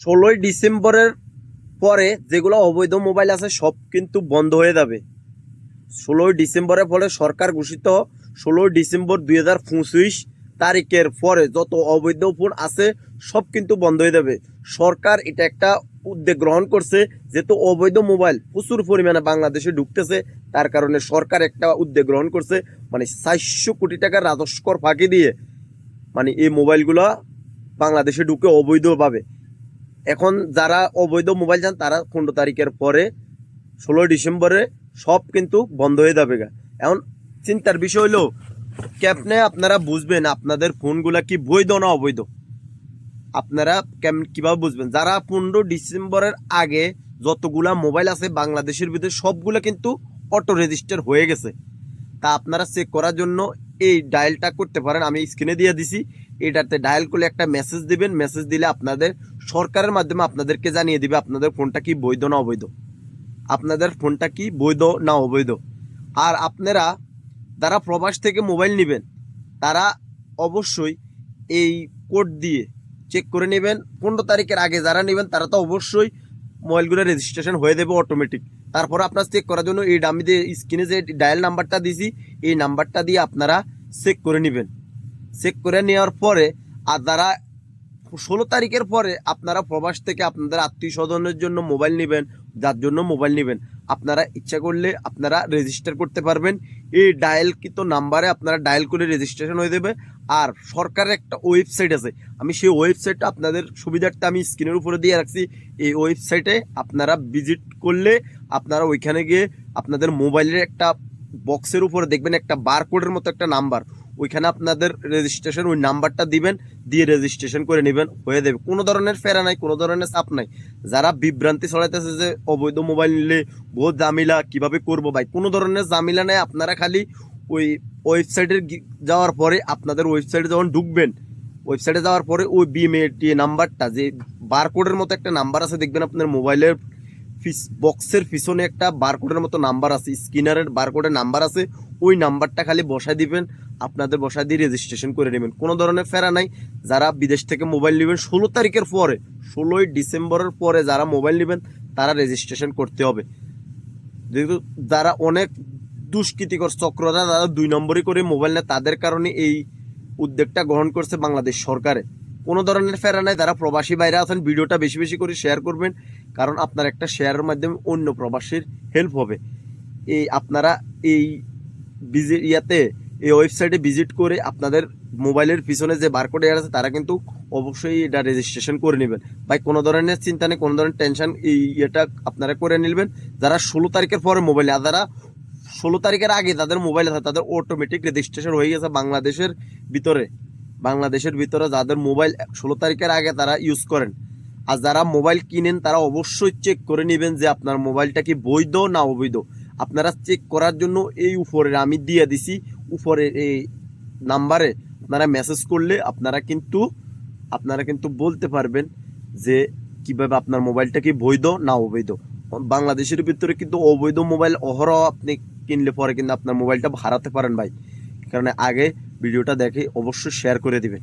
ষোলোই ডিসেম্বরের পরে যেগুলো অবৈধ মোবাইল আছে, সব কিন্তু বন্ধ হয়ে যাবে। ষোলোই ডিসেম্বরের ফলে সরকার ঘোষিত ষোলোই ডিসেম্বর দুই হাজার পঁচিশ তারিখের পরে যত অবৈধ ফোন আছে, সব কিন্তু বন্ধ হয়ে যাবে। সরকার এটা একটা উদ্যোগ গ্রহণ করছে, যেহেতু অবৈধ মোবাইল প্রচুর পরিমাণে বাংলাদেশে ঢুকতেছে, তার কারণে সরকার একটা উদ্যোগ গ্রহণ করছে মানে চারশো কোটি টাকার রাজস্ব কর ফাঁকি দিয়ে মানে এই মোবাইলগুলো বাংলাদেশে ঢুকে অবৈধভাবে। এখন যারা অবৈধ মোবাইল চান, তারা পনেরো তারিখের পরে ষোলোই ডিসেম্বরে সব কিন্তু বন্ধ হয়ে যাবে গা। এখন চিন্তার বিষয় হলো, কেমনে আপনারা বুঝবেন আপনাদের ফোনগুলা কি বৈধ না অবৈধ? আপনারা কেমন কীভাবে বুঝবেন? যারা পনেরো ডিসেম্বরের আগে যতগুলা মোবাইল আছে বাংলাদেশের ভিতরে সবগুলো কিন্তু অটো রেজিস্টার হয়ে গেছে। তা আপনারা চেক করার জন্য এই ডায়ালটা করতে পারেন। আমি স্ক্রিনে দিয়ে দিছি। এটাতে ডায়াল করলে একটা মেসেজ দিবেন। মেসেজ দিলে আপনাদের সরকারের মাধ্যমে আপনাদেরকে জানিয়ে দিবে আপনাদের ফোনটা কি বৈধ না অবৈধ। আপনাদের ফোনটা কি বৈধ না অবৈধ। আর আপনারা যারা প্রবাস থেকে মোবাইল নেবেন, তারা অবশ্যই এই কোড দিয়ে চেক করে নেবেন। পনেরো তারিখের আগে যারা নেবেন, তারা তো অবশ্যই মোবাইলগুলো রেজিস্ট্রেশন হয়ে দেবে অটোমেটিক তারপর আপনার চেক করার জন্য এই আমি যে স্ক্রিনে যে ডায়াল নাম্বারটা দিয়েছি এই নাম্বারটা দিয়ে আপনারা চেক করে নেবেন। চেক করে নেওয়ার পরে, আর যারা ষোলো তারিখের পরে আপনারা প্রবাস থেকে আপনাদের আত্মীয় স্বজনের জন্য মোবাইল নেবেন, যার জন্য মোবাইল নেবেন, আপনারা ইচ্ছা করলে আপনারা রেজিস্টার করতে পারবেন। এই ডায়ালকৃত নাম্বারে আপনারা ডায়াল করে রেজিস্ট্রেশন হয়ে যাবে। আর সরকারের একটা ওয়েবসাইট আছে, আমি সেই ওয়েবসাইটটা আপনাদের সুবিধার্থে আমি স্ক্রিনের উপরে দিয়ে রাখছি। এই ওয়েবসাইটে আপনারা ভিজিট করলে আপনারা ওইখানে গিয়ে আপনাদের মোবাইলের একটা বক্সের উপরে দেখবেন একটা বারকোডের মতো একটা নাম্বার ওইখানে আপনাদের রেজিস্ট্রেশন ওই নাম্বারটা দিবেন, দিয়ে রেজিস্ট্রেশন করে নেবেন, হয়ে দেবে কোনো ধরনের ফেরা নাই, কোনো ধরনের চাপ নাই। যারা বিভ্রান্তি ছড়াইতেছে যে অবৈধ মোবাইল নিলে বহুত জামিলা কীভাবে করব ভাই? কোনো ধরনের জামিলা নেই, আপনারা খালি ওই ওয়েবসাইটের যাওয়ার পরে আপনাদের ওয়েবসাইটে যখন ঢুকবেন ওয়েবসাইটে যাওয়ার পরে ওই বিএমএটি নাম্বারটা যে বারকোডের মতো একটা নাম্বার আছে, দেখবেন আপনার মোবাইলের বক্সের পিছনে একটা বারকোডের মতো নাম্বার আছে স্ক্যানারের বারকোডের নাম্বার আছে, ওই নাম্বারটা খালি বসায় দিবেন, আপনাদের বসায় দিয়ে রেজিস্ট্রেশন করে নেবেন। কোনো ধরনের ফেরা নাই, যারা বিদেশ থেকে মোবাইল নেবেন, ষোলো তারিখের পরে, ষোলোই ডিসেম্বরের পরে যারা মোবাইল নেবেন, তারা রেজিস্ট্রেশন করতে হবে। যেহেতু যারা অনেক দুষ্কৃতিকর চক্ররা, তারা দুই নম্বরই করে মোবাইল নেয়, তাদের কারণে এই উদ্যোগটা গ্রহণ করছে বাংলাদেশ সরকারে। কোনো ধরনের ফেরা নাই। যারা প্রবাসী বাইরে আছেন, ভিডিওটা বেশি বেশি করে শেয়ার করবেন, কারণ আপনার একটা শেয়ারের মাধ্যমে অন্য প্রবাসীর হেল্প হবে। এই আপনারা এই ভিজিট ইয়াতে, এই ওয়েবসাইটে ভিজিট করে আপনাদের মোবাইলের পিছনে যে বারকোড এর আছে, তারা কিন্তু অবশ্যই এটা রেজিস্ট্রেশন করে নেবেন। ভাই, কোনো ধরনের চিন্তা নেই, কোনো ধরনের টেনশন এই ইয়েটা আপনারা করে নেবেন। যারা ষোলো তারিখের পরে মোবাইল আর যারা ষোলো তারিখের আগে তাদের মোবাইল আছে, তাদের অটোমেটিক রেজিস্ট্রেশন হয়ে গেছে বাংলাদেশের ভিতরে। বাংলাদেশের ভিতরে যাদের মোবাইল ষোলো তারিখের আগে তারা ইউজ করেন। আর যারা মোবাইল কিনেন, তারা অবশ্যই চেক করে নেবেন যে আপনার মোবাইলটা কি বৈধ না অবৈধ। আপনারা চেক করার জন্য এই উপরে আমি দিয়ে দিছি উপরে এই নাম্বারে আপনারা মেসেজ করলে আপনারা কিন্তু আপনারা কিন্তু বলতে পারবেন যে কীভাবে আপনার মোবাইলটা কি বৈধ না অবৈধ। বাংলাদেশের ভিতরে কিন্তু অবৈধ মোবাইল অহরহ আপনি কিনলে পরে কিন্তু আপনার মোবাইলটা হারাতে পারেন ভাই। কারণ আগে ভিডিওটা দেখে অবশ্যই শেয়ার করে দিবেন।